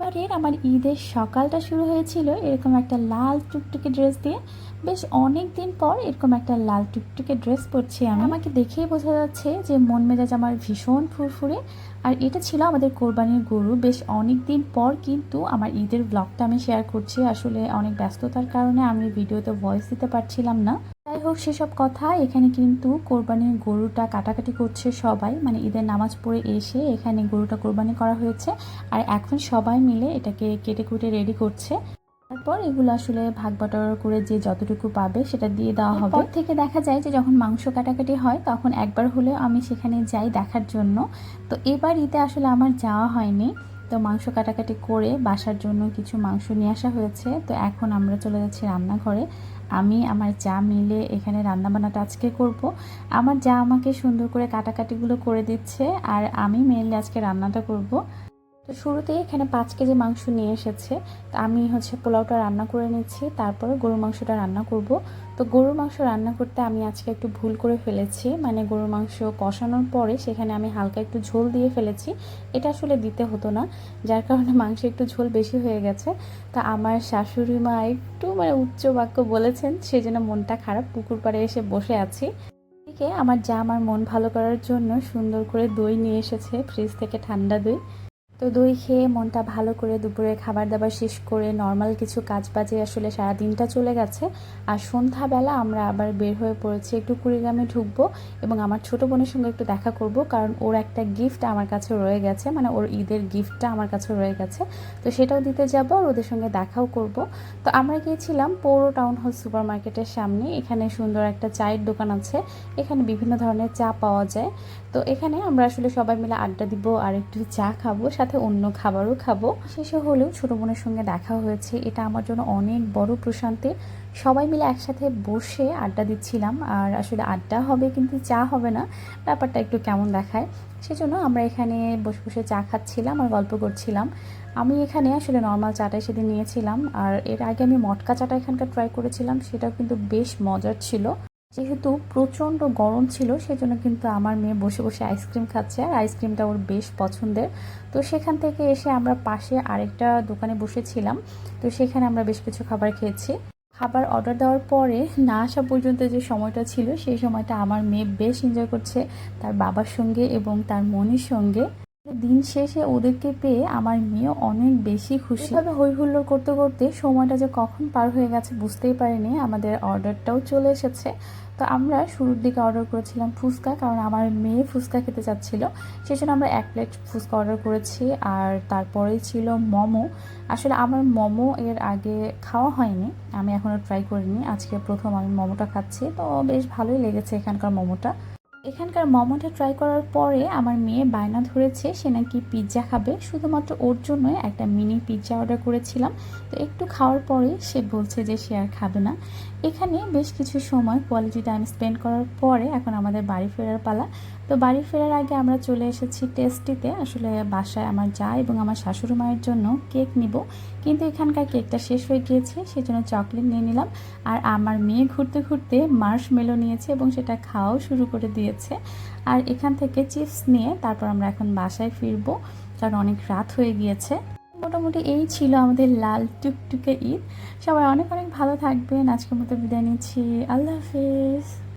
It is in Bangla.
এবারের আমার ঈদের সকালটা শুরু হয়েছিল এরকম একটা লাল টুকটুকে ড্রেস দিয়ে। বেশ অনেক দিন পর এরকম একটা লাল টুকটুকে ড্রেস পরছি আমি। আমাকে দেখেই বোঝা যাচ্ছে যে মন মেজাজ আমার ভীষণ ফুরফুরে। আর এটা ছিল আমাদের কোরবানির গরু। বেশ অনেক দিন পর কিন্তু আমার ঈদের ব্লগটা আমি শেয়ার করছি। আসলে অনেক ব্যস্ততার কারণে আমি ভিডিওতে ভয়েস দিতে পারছিলাম না। যাই হোক, সেসব কথা, এখানে কিন্তু কোরবানির গরুটা কাটাকাটি করছে সবাই। মানে ঈদের নামাজ পড়ে এসে এখানে গরুটা কোরবানি করা হয়েছে। আর এখন সবাই মিলে এটাকে কেটে কুটে রেডি করছে। তারপর এগুলো আসলে ভাগ বাটোয়ারা করে যে যতটুকু পাবে সেটা দিয়ে দেওয়া হবে। এরপর থেকে দেখা যায় যে যখন মাংস কাটাকাটি হয় তখন একবার হলেও আমি সেখানে যাই দেখার জন্য। তো এবার ঈদে আসলে আমার যাওয়া হয়নি। তো মাংস কাটাকাটি করে বাসার জন্য কিছু মাংস নিয়ে আসা হয়েছে। তো এখন আমরা চলে যাচ্ছি রান্নাঘরে। আমি আমার যা মিলে এখানে রান্নাবান্নাটা আজকে করব। আমার যা আমাকে সুন্দর করে কাটাকাটিগুলো করে দিচ্ছে আর আমি মেনলি আজকে রান্নাটা করব। তো শুরুতেই এখানে পাঁচ কেজি মাংস নিয়ে এসেছে। তো আমি হচ্ছে পোলাওটা রান্না করে নিচ্ছি, তারপরে গরুর মাংসটা রান্না করব। তো গরুর মাংস রান্না করতে আমি আজকে একটু ভুল করে ফেলেছি মানে গরুর মাংস কষানোর পরে সেখানে আমি হালকা একটু ঝোল দিয়ে ফেলেছি। এটা আসলে দিতে হতো না, যার কারণে মাংস একটু ঝোল বেশি হয়ে গেছে। তা আমার শাশুড়ি মা একটু মানে উচ্চ বাক্য বলেছেন সেই জন্য মনটা খারাপ, পুকুর পাড়ে এসে বসে আছি। আমার যা আমার মন ভালো করার জন্য সুন্দর করে দই নিয়ে এসেছে, ফ্রিজ থেকে ঠান্ডা দই। তো দই খেয়ে মনটা ভালো করে দুপুরে খাবার দাবার শেষ করে নর্মাল কিছু কাজ বাজে আসলে সারা দিনটা চলে গেছে। আর সন্ধ্যাবেলা আমরা আবার বের হয়ে পড়েছি একটু কুড়িগ্রামে ঢুকবো এবং আমার ছোট বোনের সঙ্গে একটু দেখা করব কারণ ওর একটা গিফট আমার কাছে রয়ে গেছে মানে ওর ঈদের গিফটটা আমার কাছে রয়ে গেছে। তো সেটাও দিতে যাব আর ওদের সঙ্গে দেখাও করব। তো আমরা গিয়েছিলাম পৌর টাউন হল সুপার মার্কেটের সামনে, এখানে সুন্দর একটা চায়ের দোকান আছে, এখানে বিভিন্ন ধরনের চা পাওয়া যায়। তো এখানে আমরা আসলে সবাই মিলে আড্ডা দিব আর একটু চা খাব, সাথে অন্য খাবারও খাব। শেষে হলেও ছোটো বোনের সঙ্গে দেখা হয়েছে। এটা আমার জন্য অনেক বড় প্রশান্তি। সবাই মিলে একসাথে বসে আড্ডা দিচ্ছিলাম। আর আসলে আড্ডা হবে কিন্তু চা হবে না। ব্যাপারটা একটু কেমন দেখায়? সেজন্য আমরা এখানে বসে বসে চা খাচ্ছিলাম আর গল্প করছিলাম। আমি এখানে আসলে নর্মাল চাটাই সেদিন নিয়েছিলাম। আর এর আগে আমি মটকা চাটা এখানকার ট্রাই করেছিলাম। সেটাও কিন্তু বেশ মজার ছিল। যেহেতু প্রচণ্ড গরম ছিল, সেজন্য কিন্তু আমার মেয়ে বসে বসে আইসক্রিম খাচ্ছে। আর আইসক্রিমটা ওর বেশ পছন্দের। তো সেখান থেকে এসে আমরা পাশে আরেকটা দোকানে বসেছিলাম। তো সেখানে আমরা বেশ কিছু খাবার খেয়েছি। খাবার অর্ডার দেওয়ার পরে না আসা পর্যন্ত যে সময়টা ছিল, সেই সময়টা আমার মেয়ে বেশ এনজয় করছে। তার বাবার সঙ্গে এবং তার মনির সঙ্গে। দিন শেষে ওদেরকে পেয়ে আমার মেয়ে অনেক বেশি খুশি। এভাবে হই হুল্লোড় করতে করতে সময়টা যে কখন পার হয়ে গেছে বুঝতেই পারিনি, আমাদের অর্ডারটাও চলে এসেছে। তো আমরা শুরুর দিকে অর্ডার করেছিলাম ফুচকা, কারণ আমার মেয়ে ফুচকা খেতে চাচ্ছিল। সেই জন্য আমরা এক প্লেট ফুচকা অর্ডার করেছি, আর তারপরেই ছিল মোমো। আসলে আমার মোমো এর আগে খাওয়া হয়নি, আমি এখনও ট্রাই করিনি। আজকে প্রথম আমি মোমোটা খাচ্ছি, তো বেশ ভালোই লেগেছে এখানকার মোমোটা। এখানকার মোমোটা ট্রাই করার পরে আমার মেয়ে বায়না ধরেছে, সে নাকি পিৎজা খাবে। শুধুমাত্র ওর জন্যই একটা মিনি পিৎজা অর্ডার করেছিলাম। তো একটু খাওয়ার পরে সে বলছে যে সে আর খাবে না। এখানে বেশ কিছু সময় কোয়ালিটি টাইম স্পেন্ড করার পরে এখন আমাদের বাড়ি ফেরার পালা। তো বাড়ি ফেরার আগে আমরা চলে এসেছি টেস্টিতে আসলে বাসায় আমার যা এবং আমার শাশুড়ি মায়ের জন্য কেক নিব। কিন্তু এখানকার কেকটা শেষ হয়ে গিয়েছে, সেজন্য চকলেট নিয়ে নিলাম। আর আমার মেয়ে ঘুরতে ঘুরতে মার্শ মেলো নিয়েছে এবং সেটা খাওয়াও শুরু করে দিয়েছে। আর এখান থেকে চিপস নিয়ে তারপর আমরা এখন বাসায় ফিরবো, কারণ অনেক রাত হয়ে গিয়েছে। মোটামুটি এই ছিল আমাদের লাল টুকটুকে ঈদ। সবাই অনেক অনেক ভালো থাকবেন। আজকের মতো বিদায় নিচ্ছি। আল্লাহ হাফিজ।